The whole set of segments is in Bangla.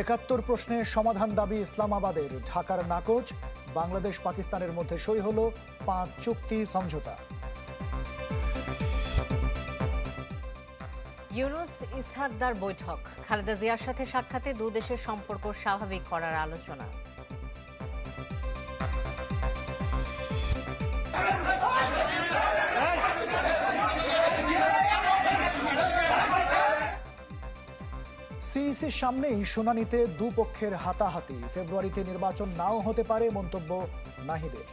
একাত্তর প্রশ্নের সমাধান দাবি ইসলামাবাদের। ঢাকার নাকচ, বাংলাদেশ পাকিস্তানের মধ্যে সই হল পাঁচ চুক্তি সমঝোতা। ইউনুস ইসহাকদার বৈঠক। খালেদা জিয়ার সাথে সাক্ষাতে দু দেশের সম্পর্ক স্বাভাবিক করার আলোচনা। সিইসির সামনেই শুনানিতে দুপক্ষের হাতাহাতি। ফেব্রুয়ারিতে নির্বাচন নাও হতে পারে মন্তব্য নাহিদের।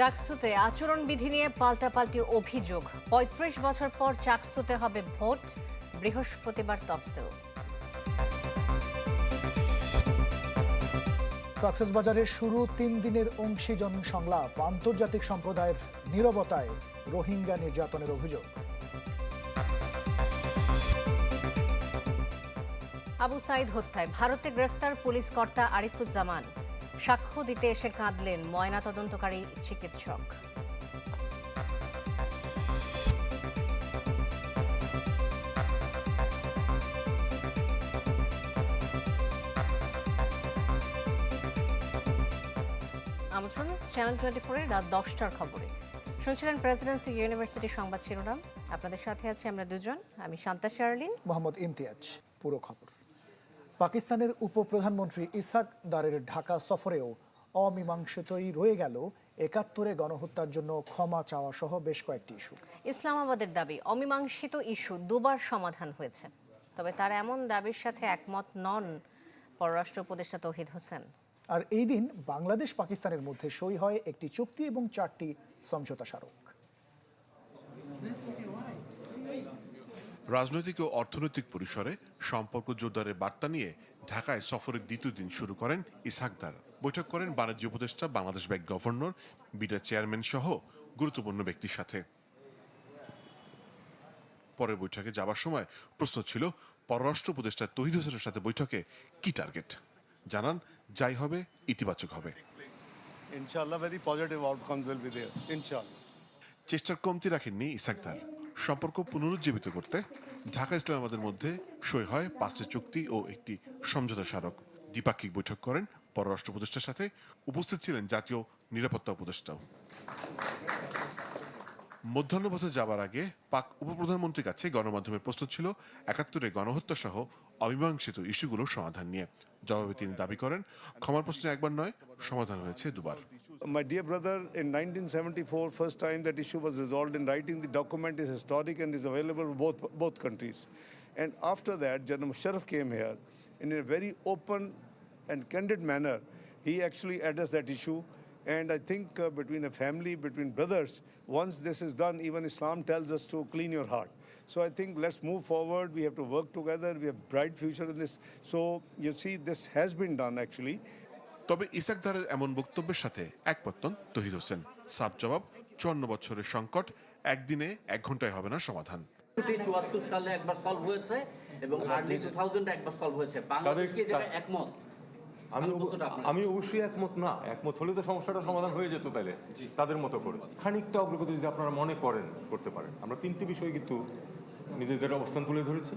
ডাকসুতে আচরণবিধি নিয়ে পাল্টাপাল্টি অভিযোগ। পঁয়ত্রিশ বছর পর চাকসুতে হবে ভোট বৃহস্পতিবার তফসিল। কক্সবাজারের শুরু তিন দিনের অংশীজন সংলাপ। আন্তর্জাতিক সম্প্রদায়ের নীরবতায় রোহিঙ্গা নির্যাতনের অভিযোগ। আবু সাইদ হত্যায় ভারতে গ্রেফতার পুলিশ কর্তা আরিফুজ্জামান। সাক্ষ্য দিতে এসে কাঁদলেন ময়নাতদন্তকারী চিকিৎসক। আমন্ত্রণ চ্যানেল টোয়েন্টি ফোরের রাত দশটার খবরে। শুনছিলেন প্রেসিডেন্সি ইউনিভার্সিটি সংবাদ শিরোনাম। আপনাদের সাথে আছি আমরা দুজন। আমি শান্তা শারলিন। মোহাম্মদ ইমতিয়াজ। পুরো খবর। পাকিস্তানের উপপ্রধানমন্ত্রী ইসাক দারের ঢাকা সফরেও অমীমাংসিতই রয়ে গেল একাত্তরে গণহত্যার জন্য ক্ষমা চাওয়া সহ বেশ কয়েকটি ইস্যু। ইসলামাবাদের দাবি অমীমাংসিত ইস্যু দুবার সমাধান হয়েছে। তবে তার এমন দাবির সাথে একমত নন পররাষ্ট্র উপদেষ্টা তৌহিদ হোসেন। আর এই দিন বাংলাদেশ পাকিস্তানের মধ্যে সই হয় একটি চুক্তি এবং চারটি সমঝোতা স্মারক। রাজনৈতিক ও অর্থনৈতিক পরিসরে সম্পর্ক জোরদারের বার্তা নিয়ে ঢাকায় সফরের দ্বিতীয় দিন শুরু করেন ইসহাকদার বৈঠক করেন বাণিজ্য উপদেষ্টা Bangladesh bank governor BIDA chairman সহ গুরুত্বপূর্ণ ব্যক্তির সাথে পরে বৈঠকে যাবার সময় প্রশ্ন ছিল পররাষ্ট্র উপদেষ্টা তহিদ হোসেনের সাথে বৈঠকে কি টার্গেট জানান যাই হবে ইতিবাচক হবে. Inshallah. চেষ্টার কমতি রাখেননি ইসাকদার সম্পর্ক পুনরুজ্জীবিত করতে ঢাকা ইসলামাবাদের মধ্যে সই হয় পাঁচটি চুক্তি ও একটি সমঝোতা স্মারক। দ্বিপাক্ষিক বৈঠক করেন পররাষ্ট্র উপদেষ্টার সাথে। উপস্থিত ছিলেন জাতীয় নিরাপত্তা উপদেষ্টাও। মধ্যাহ্নপথে যাবার আগে পাক উপপ্রধানমন্ত্রীর কাছে গণমাধ্যমের প্রস্তুত ছিল, একাত্তরে গণহত্যা সহ অমীমাংসিত ইস্যুগুলোর সমাধান নিয়ে জবাবে তিনি দাবি করেন ক্ষমার প্রশ্নে একবার নয় সমাধান হয়েছে দুবার My dear brother, in 1974, first time that issue was resolved in writing, the document is historic and is available for both, both countries. And after that, General Musharraf came here in a very open and candid manner. He actually addressed that issue. And I think uh, between a family, between brothers, once this is done, even Islam tells us to clean your heart. So I think let's move forward. We have to work together. We have bright future in this. So you see, this has been done actually. তবে ইসাকদারের এমন বক্তব্যের সাথে একমত নন তহিদ হোসেন সাব জবাব চুয়ান্ন বছরের সংকট একদিনে এক ঘন্টায় হবে না সমাধান চুয়াত্তর সালে একবার সলভ হয়েছে এবং আর্লি টু থাউজেন্ড একবার সলভ হয়েছে বাংলাদেশ কি একমত আমি আমি অবশ্যই একমত না একমত হলে তো সমস্যাটা সমাধান হয়ে যেত তাহলে তাদের মতো করে। খানিকটা অগ্রগতি যদি আপনারা মনে করেন করতে পারেন। আমরা তিনটি বিষয় কিন্তু নিজেদের অবস্থান তুলে ধরেছি।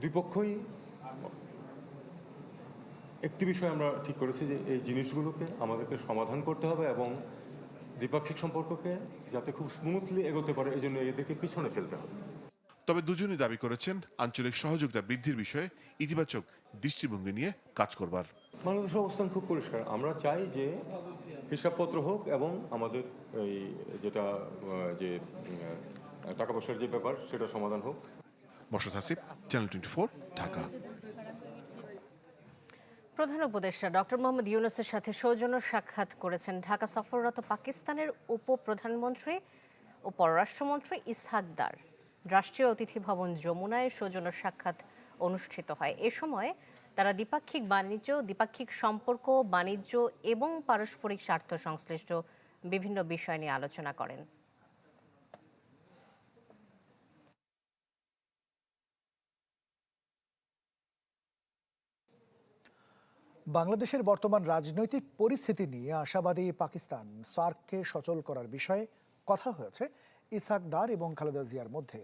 দুই পক্ষই একটি বিষয় আমরা ঠিক করেছি যে এই জিনিসগুলোকে আমাদেরকে সমাধান করতে হবে এবং দ্বিপাক্ষিক সম্পর্ককে যাতে খুব স্মুথলি এগোতে পারে এই জন্য এদেরকে পিছনে ফেলতে হবে। তবে দুজনই দাবি করেছেন আঞ্চলিক সহযোগিতা বৃদ্ধির বিষয়ে ইতিবাচক দৃষ্টিভঙ্গি নিয়ে কাজ করবার। বাংলাদেশের অবস্থান খুব পরিষ্কার। আমরা চাই যে হিসাবপত্র হোক এবং আমাদের এই যেটা যে টাকা পয়সার যে ব্যাপার সেটা সমাধান হোক। বসত হাসিব চ্যানেল টোয়েন্টি ঢাকা। প্রধান উপদেষ্টা ডক্টর মোহাম্মদ ইউনুসের সাথে সৌজন্য সাক্ষাৎ করেছেন ঢাকা সফররত পাকিস্তানের উপপ্রধানমন্ত্রী ও পররাষ্ট্রমন্ত্রী ইসহাকদার রাষ্ট্রীয় অতিথি ভবন যমুনায় সৌজন্য সাক্ষাৎ অনুষ্ঠিত হয়। এ সময় তারা দ্বিপাক্ষিক বাণিজ্য, দ্বিপাক্ষিক সম্পর্ক, বাণিজ্য এবং পারস্পরিক স্বার্থ সংশ্লিষ্ট বিভিন্ন বিষয় নিয়ে আলোচনা করেন। বাংলাদেশের বর্তমান রাজনৈতিক পরিস্থিতি নিয়ে আশাবাদী পাকিস্তান। সার্ককে সচল করার বিষয়ে কথা হয়েছে ইসাক দার এবং খালেদা জিয়ার মধ্যে।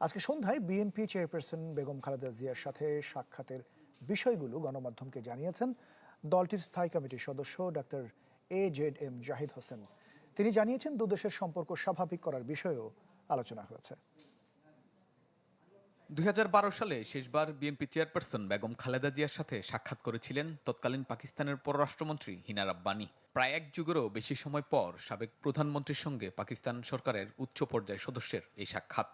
আজকে সন্ধ্যায় বিএনপি চেয়ারপারসন বেগম খালেদা জিয়ার সাথে সাক্ষাতের বিষয়গুলো গণমাধ্যমকে জানিয়েছেন দলটির স্থায়ী কমিটির সদস্য doctor A Z M Zahid Hossain. তিনি জানিয়েছেন, দুদেশের সম্পর্ক স্বাভাবিক করার বিষয়েও আলোচনা হয়েছে। দুই সালে শেষবার বিএনপি চেয়ারপারসন বেগম খালেদা জিয়ার সাথে সাক্ষাৎ করেছিলেন তৎকালীন পাকিস্তানের পররাষ্ট্রমন্ত্রী হিনা রাব্বানি প্রায় এক যুগেরও বেশি সময় পর সাবেক প্রধানমন্ত্রীর সঙ্গে পাকিস্তান সরকারের উচ্চ পর্যায় সদস্যের এই সাক্ষাৎ।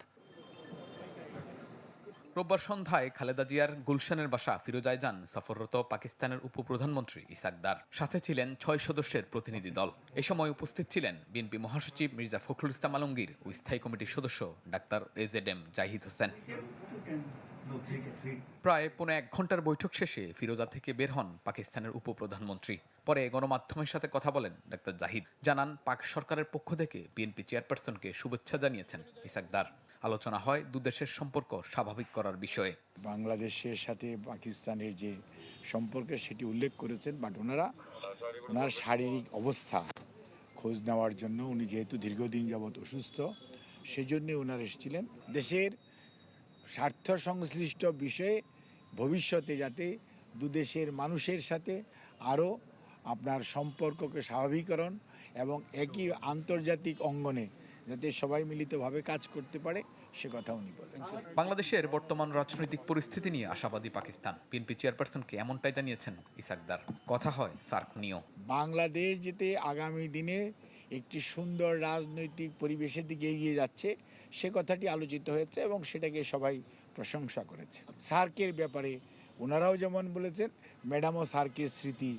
রোববার সন্ধ্যায় খালেদা জিয়ার গুলশানের বাসা ফিরোজায় যান সফররত পাকিস্তানের উপপ্রধানমন্ত্রী ইসাকদার। সাথে ছিলেন ছয় সদস্যের প্রতিনিধি দল। এ সময় উপস্থিত ছিলেন বিএনপি মহাসচিব মির্জা ফখরুল ইসলাম আলমগীর ও স্থায়ী কমিটির সদস্য doctor AZ M Zahid Hossain. প্রায় পৌনে এক ঘণ্টার বৈঠক শেষে ফিরোজা থেকে বের হন পাকিস্তানের উপপ্রধানমন্ত্রী। পরে গণমাধ্যমের সাথে কথা বলেন ডাক্তার জাহিদ। জানান, পাক সরকারের পক্ষ থেকে বিএনপি চেয়ারপারসনকে শুভেচ্ছা জানিয়েছেন ইসাকদার। আলোচনা হয় দুদেশের সম্পর্ক স্বাভাবিক করার বিষয়ে। বাংলাদেশের সাথে পাকিস্তানের যে সম্পর্ক সেটি উল্লেখ করেছেন, বাট ওনারা, ওনার শারীরিক অবস্থা খোঁজ নেওয়ার জন্য উনি যেহেতু দীর্ঘদিন যাবৎ অসুস্থ, সেজন্যে ওনারা এসেছিলেন। দেশের স্বার্থ সংশ্লিষ্ট বিষয়ে ভবিষ্যতে যাতে দুদেশের মানুষের সাথে আরও আপনার সম্পর্ককে স্বাভাবিকরণ এবং একই আন্তর্জাতিক অঙ্গনে যাতে সবাই মিলিতভাবে কাজ করতে পারে সে কথা উনি বলেন বাংলাদেশের বর্তমান রাজনৈতিক পরিস্থিতি নিয়ে আশাবাদী পাকিস্তান। বিএনপি চেয়ারপারসনকে এমনটাই জানিয়েছেন ইসাকদার। কথা হয় সার্ক নিয়েও। বাংলাদেশ যেতে আগামী দিনে একটি সুন্দর রাজনৈতিক পরিবেশের দিকে এগিয়ে যাচ্ছে সে কথাটি আলোচিত হয়েছে এবং সেটাকে সবাই প্রশংসা করেছে। সার্কের ব্যাপারে ওনারাও যেমন বলেছেন ম্যাডামও সার্কের স্মৃতি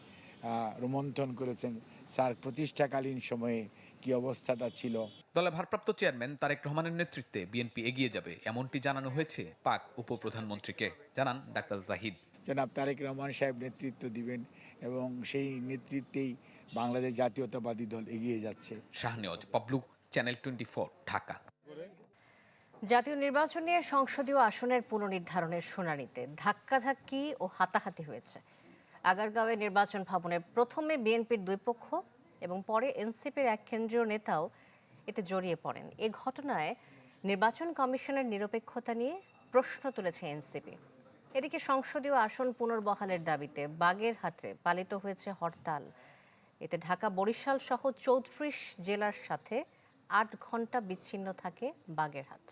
রোমন্থন করেছেন। সার্ক প্রতিষ্ঠাকালীন সময়ে কি অবস্থাটা ছিল? দলের ভারপ্রাপ্ত চেয়ারম্যান তারেক রহমানের নেতৃত্বে বিএনপি এগিয়ে যাবে এমনটি জানানো হয়েছে পাক উপপ্রধানমন্ত্রীকে। জানান ডাক্তার জাহিদ। জনাব তারেক রহমান সাহেব নেতৃত্ব দিবেন এবং সেই নেতৃত্বেই বাংলাদেশ জাতীয়তাবাদী দল এগিয়ে যাচ্ছে। Shahnewaz Pablu channel twenty Dhaka. জাতীয় নির্বাচন নিয়ে সংসদীয় আসনের পুনর্নির্ধারণের শুনানিতে ধাক্কাধাক্কি ও হাতাহাতি হয়েছে। আগারগাঁওয়ে নির্বাচন ভবনে প্রথমে বিএনপির দুই পক্ষ এবং পরে এনসিপির এক কেন্দ্রীয় নেতাও এতে জড়িয়ে পড়েন। এ ঘটনায় নির্বাচন কমিশনের নিরপেক্ষতা নিয়ে প্রশ্ন তুলেছে এনসিপি। এদিকে সংসদীয় আসন পুনর্বহালের দাবিতে বাগেরহাটে পালিত হয়েছে হরতাল। এতে ঢাকা, বরিশাল সহ চৌত্রিশ জেলার সাথে আট ঘণ্টা বিচ্ছিন্ন থাকে বাগেরহাট।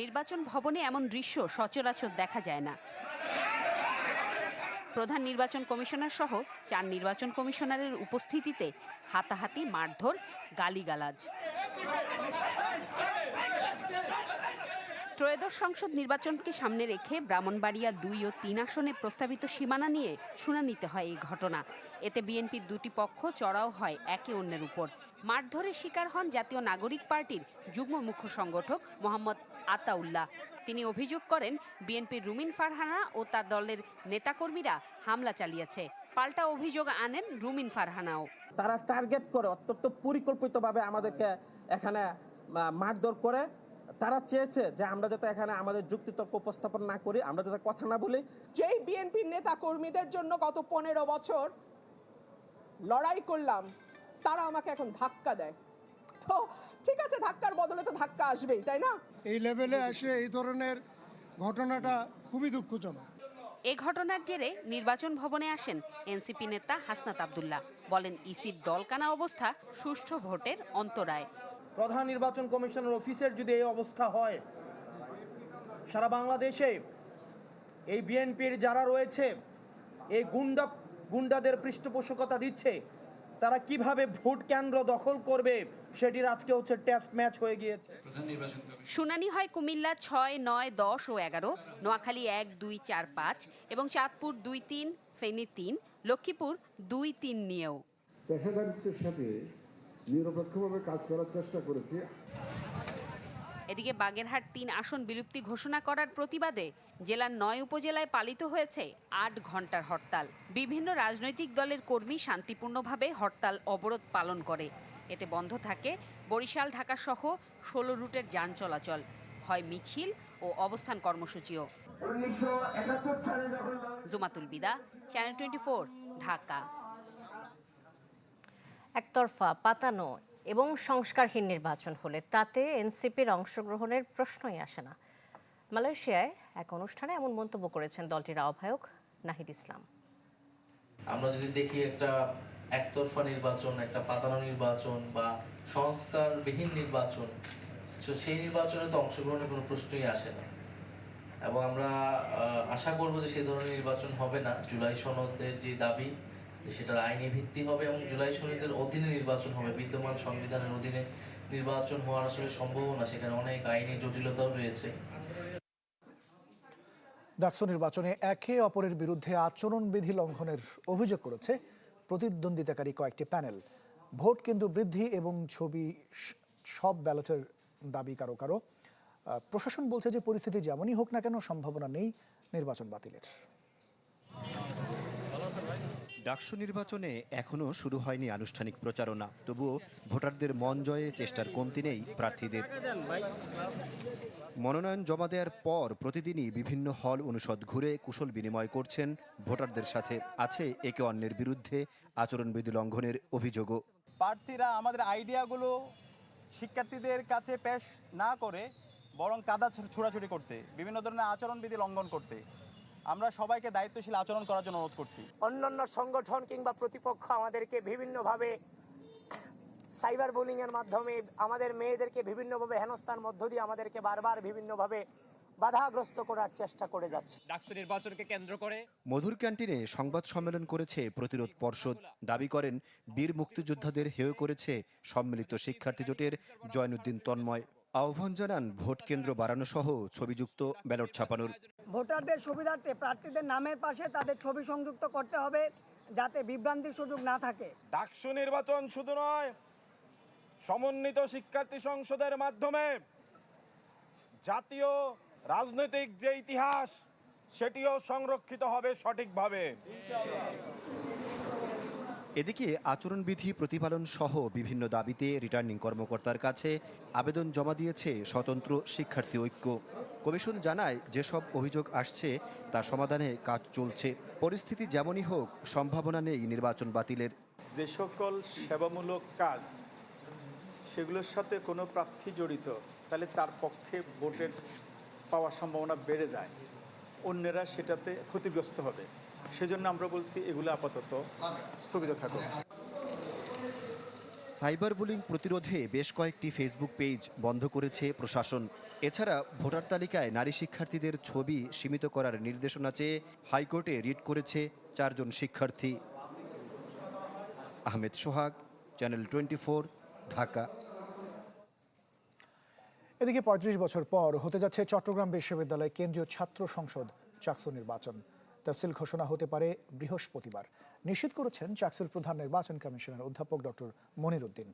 নির্বাচন ভবনে এমন দৃশ্য সচরাচর দেখা যায় না। প্রধান নির্বাচন কমিশনার সহ চার নির্বাচন কমিশনারের উপস্থিতিতে হাতাহাতি মারধর গালিগালাজ। ত্রয়োদশ সংসদ নির্বাচনকে সামনে রেখে ব্রাহ্মণবাড়িয়া দুই ও তিন আসনে প্রস্তাবিত সীমানা নিয়ে শুনানিতে হয় এই ঘটনা। এতে বিএনপির দুটি পক্ষ চড়াও হয় একে অন্যের উপর। মারধরের শিকার হন জাতীয় নাগরিক পার্টির যুগ্ম মুখ্য সংগঠক মোহাম্মদ আতাউল্লাহ। তিনি অভিযোগ করেন, বিএনপির রুমিন ফারহানা ও তার দলের নেতাকর্মীরা হামলা চালিয়েছে। পাল্টা অভিযোগ আনেন রুমিন ফারহানাও। তারা টার্গেট করে অত্যন্ত পরিকল্পিতভাবে আমাদেরকে এখানে মারধর করে। তারা চেয়েছে যে আমরা যাতে এখানে আমাদের যুক্তিতর্ক উপস্থাপন না করি আমরা যাতে কথা না বলি। যেই বিএনপির নেতা কর্মীদের জন্য গত পনেরো বছর লড়াই করলাম তারা আমাকে এখন ধাক্কা দেয়। তো ঠিক আছে ধাক্কার বদলে তো ধাক্কা আসবেই তাই না? এই লেভেলে এসে এই ধরনের ঘটনাটা খুবই দুঃখজনক। এ ঘটনার জেরে নির্বাচন ভবনে আসেন এনসিপি নেতা হাসনাত আবদুল্লাহ। বলেন ইসির দলকানা অবস্থা সুষ্ঠু ভোটের অন্তরায়। প্রধান নির্বাচন কমিশনের অফিসের যদি এই অবস্থা হয় সারা বাংলাদেশে এই বিএনপির যারা রয়েছে এই গুন্ডা গুন্ডাদের পৃষ্ঠপোষকতা দিচ্ছে তারা কীভাবে ভোট কেন্দ্র দখল করবে সেটির আজকে হচ্ছে টেস্ট ম্যাচ হয়ে গিয়েছে। শুনানি হয় কুমিল্লা ছয় নয় দশ ও এগারো নোয়াখালী এক দুই চার পাঁচ এবং চাঁদপুর দুই তিন ফেনী তিন লক্ষ্মীপুর দুই তিন নিয়েও। পেশাদারিত্বের সাথে নিরপেক্ষভাবে কাজ করার চেষ্টা করেছে। এদিকে বাগেরহাট তিন আসন বিলুপ্তি ঘোষণা করার প্রতিবাদে জেলার নয় উপজেলায় পালিত হয়েছে আট ঘণ্টার হরতাল। বিভিন্ন রাজনৈতিক দলের কর্মী শান্তিপূর্ণভাবে হরতাল অবরোধ পালন করে। এতে বন্ধ থাকে বরিশাল ঢাকা সহ ষোলো রুটের যান চলাচল। হয় মিছিল ও অবস্থান কর্মসূচিও। Jumatul Bida channel twenty Dhaka. একতরফা, পাতানো এবং সংস্কারহীন নির্বাচন হলে তাতে এনসিপির অংশগ্রহণের প্রশ্নই আসে না। মালয়েশিয়ায় এক অনুষ্ঠানে এমন মন্তব্য করেছেন দলটির আহ্বায়ক নাহিদ ইসলাম। আমরা যদি দেখি একটা একতরফা নির্বাচন, একটা পাতানো নির্বাচন বা সংস্কারবিহীন নির্বাচন, তো সেই নির্বাচনে তো অংশগ্রহণের কোনো প্রশ্নই আসে না। এবং আমরা আশা করব যে সেই ধরনের নির্বাচন হবে না। জুলাই সনদের যে দাবি সেটার আইনি ভিত্তি হবে এবং জুলাই সনদের অধীনে নির্বাচন হবে। বিদ্যমান সংবিধানের অধীনে নির্বাচন হওয়ার আসলে সম্ভাবনা, সেখানে অনেক আইনি জটিলতাও রয়েছে। ডাকসু নির্বাচনে একে অপরের বিরুদ্ধে আচরণবিধি লঙ্ঘনের অভিযোগ করেছে প্রতিদ্বন্দ্বিতাকারী কয়েকটি প্যানেল। ভোট কেন্দ্র বৃদ্ধি এবং ছবি সব ব্যালটের দাবি কারও কারও। প্রশাসন বলছে যে পরিস্থিতি যেমনই হোক না কেন, সম্ভাবনা নেই নির্বাচন বাতিলের। ডাকসু নির্বাচনে এখনও শুরু হয়নি আনুষ্ঠানিক প্রচারণা। তবুও ভোটারদের মন জয়ে চেষ্টার কমতি নেই প্রার্থীদের। মনোনয়ন জমা দেওয়ার পর প্রতিদিনই বিভিন্ন হল অনুষদ ঘুরে কুশল বিনিময় করছেন ভোটারদের সাথে। আছে একে অন্যের বিরুদ্ধে আচরণবিধি লঙ্ঘনের অভিযোগও। প্রার্থীরা আমাদের আইডিয়াগুলো শিক্ষার্থীদের কাছে পেশ না করে বরং কাদা ছোড়াছুড়ি করতে, বিভিন্ন ধরনের আচরণবিধি লঙ্ঘন করতে। আমরা সবাইকে দায়িত্বশীল আচরণ করার জন্য অনুরোধ করছি। অন্যান্য সংগঠন কিংবা প্রতিপক্ষ আমাদেরকে বিভিন্নভাবে সাইবার বুলিং এর মাধ্যমে আমাদের মেয়েদেরকে বিভিন্নভাবে হেনস্থার মধ্য দিয়ে আমাদেরকে বারবার বিভিন্নভাবে বাধাগ্রস্ত করার চেষ্টা করে যাচ্ছে। ডাকসু নির্বাচনকে কেন্দ্র করে মধুর ক্যান্টিনে সংবাদ সম্মেলন করেছে প্রতিরোধ পর্ষদ। দাবি করেন বীর মুক্তিযোদ্ধাদের হেয় করেছে সম্মিলিত শিক্ষার্থী জোটের জয়নুদ্দিন তন্ময়। আহ্বান জানান ভোট কেন্দ্র বাড়ানো সহ ছবিযুক্ত ব্যালট ছাপানোর। ভোটারদের সুবিধার্থে প্রার্থীদের নামের পাশে তাদের ছবি সংযুক্ত করতে হবে যাতে বিভ্রান্তির সুযোগ না থাকে। ডাকসু নির্বাচন শুধু নয় সমন্বিত শিক্ষার্থী সংসদের মাধ্যমে জাতীয় রাজনৈতিক যে ইতিহাস সেটিও সংরক্ষিত হবে সঠিকভাবে। এদিকে আচরণবিধি প্রতিপালন সহ বিভিন্ন দাবিতে রিটার্নিং কর্মকর্তার কাছে আবেদন জমা দিয়েছে স্বতন্ত্র শিক্ষার্থী ঐক্য। কমিশন জানায়, যেসব অভিযোগ আসছে তা সমাধানে কাজ চলছে। পরিস্থিতি যেমনই হোক, সম্ভাবনা নেই নির্বাচন বাতিলের। যে সকল সেবামূলক কাজ, সেগুলোর সাথে কোনো প্রার্থী জড়িত, তাহলে তার পক্ষে ভোটের পাওয়ার সম্ভাবনা বেড়ে যায়। অন্যেরা সেটাতে ক্ষতিগ্রস্ত হবে। সেজন্য আমরা বলছি এগুলো আপাতত স্থগিত থাকুক। সাইবার বুলিং প্রতিরোধে বেশ কয়েকটি ফেসবুক পেজ বন্ধ করেছে প্রশাসন। এছাড়া ভোটার তালিকায় নারী শিক্ষার্থীদের ছবি সীমিত করার নির্দেশনা চেয়ে হাইকোর্টে রিট করেছে চারজন শিক্ষার্থী। Ahmed Sohag channel twenty Dhaka. এদিকে পঁয়ত্রিশ বছর পর হতে যাচ্ছে চট্টগ্রাম বিশ্ববিদ্যালয় কেন্দ্রীয় ছাত্র সংসদ চাকসু নির্বাচন। তফসিল ঘোষণা হতে পারে বৃহস্পতিবার। নিশ্চিত করেছেন চাকসুর প্রধান নির্বাচন কমিশনার অধ্যাপক ডক্টর মনির উদ্দিন।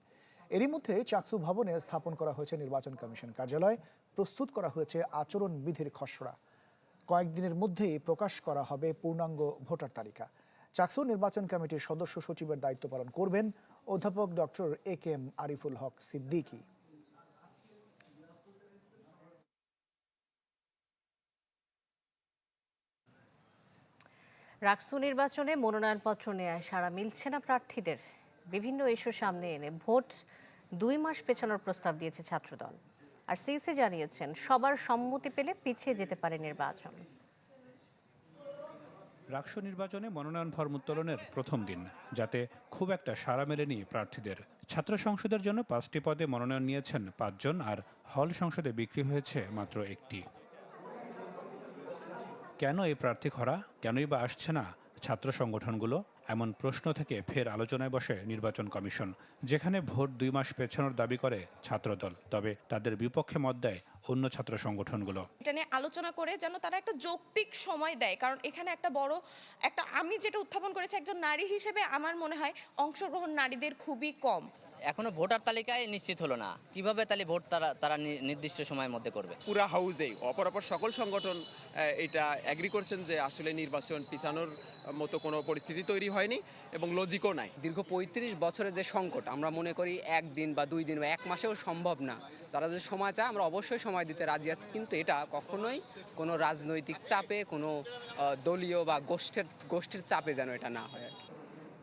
এরই মধ্যে চাকসু ভবনে স্থাপন করা হয়েছে নির্বাচন কমিশন কার্যালয়, প্রস্তুত করা হয়েছে আচরণ বিধির খসড়া। কয়েকদিনের মধ্যেই প্রকাশ করা হবে পূর্ণাঙ্গ ভোটার তালিকা। চাকসু নির্বাচন কমিটির সদস্য সচিবের দায়িত্ব পালন করবেন অধ্যাপক doctor A K M Ariful Haque Siddiqui. Raksu নির্বাচনে মনোনয়নপত্র নেয় সারা মিলছে না প্রার্থীদের। বিভিন্ন ইস্যু সামনে এনে ভোট দুই মাস পেছানোর প্রস্তাব দিয়েছে ছাত্রদল। আর সিইসি জানিয়েছেন, সবার সম্মতি পেলে পিছিয়ে যেতে পারে নির্বাচন। রাকসু নির্বাচনে মনোনয়ন ফর্ম উত্তোলনের প্রথম দিন, যাতে খুব একটা সাড়া মেলেনি প্রার্থীদের। ছাত্র সংসদের জন্য পাঁচটি পদে মনোনয়ন নিয়েছেন পাঁচজন, আর হল সংসদে বিক্রি হয়েছে মাত্র একটি। কেন এই প্রার্থী খরা? কেনই বা আসছে না ছাত্র সংগঠনগুলো? এমন প্রশ্ন থেকে ফের আলোচনায় বসে নির্বাচন কমিশন, যেখানে ভোট দুই মাস পেছানোর দাবি করে ছাত্রদল, তবে তাদের বিপক্ষে মত দেয় অন্য ছাত্র সংগঠনগুলো। এটা নিয়ে আলোচনা করে যেন তারা একটা যৌক্তিক সময় দেয়, কারণ এখানে একটা বড়, একটা আমি যেটা উত্থাপন করেছি একজন নারী হিসেবে আমার মনে হয় অংশগ্রহণ নারীদের খুবই কম। এখনও ভোটার তালিকায় নিশ্চিত হলো না। কীভাবে তাহলে ভোট তারা তারা নির্দিষ্ট সময়ের মধ্যে করবে? পুরা হাউজেই অপর অপর সকল সংগঠন এটা অ্যাগ্রি করছেন যে আসলে নির্বাচন পিছানোর মতো কোনো পরিস্থিতি তৈরি হয়নি এবং লজিকও নাই। দীর্ঘ পঁয়ত্রিশ বছরের যে সংকট আমরা মনে করি একদিন বা দুই দিন বা এক মাসেও সম্ভব না। তারা যদি সময় চায় আমরা অবশ্যই সময় দিতে রাজি আছি। কিন্তু এটা কখনোই কোনো রাজনৈতিক চাপে কোনো দলীয় বা গোষ্ঠীর গোষ্ঠীর চাপে যেন এটা না হয় আর কি।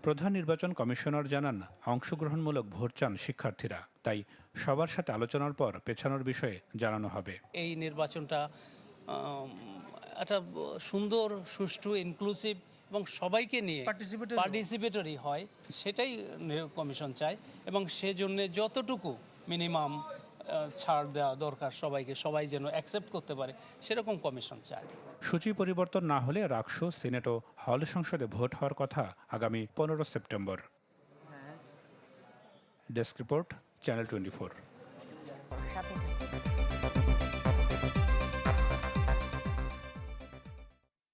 প্রধান নির্বাচন কমিশনার জানান অংশগ্রহণমূলক ভোট চান শিক্ষার্থীরা তাই সবার সাথে আলোচনার পর পেছানোর বিষয়ে জানানো হবে। এই নির্বাচনটা একটা সুন্দর সুষ্ঠু ইনক্লুসিভ এবং সবাইকে নিয়ে পার্টিসিপেটরি হয়। সেটাই কমিশন চায় এবং সেজন্য যতটুকু মিনিমাম ছাড় দেওয়া দরকার সবাইকে সবাই যেন অ্যাকসেপ্ট করতে পারে সেরকম কমিশন চায় সূচি পরিবর্তন না হলে রাকসো সিনেট ও হল সংসদে ভোট হওয়ার কথা আগামী পনেরো September. Desk report channel twenty সাথে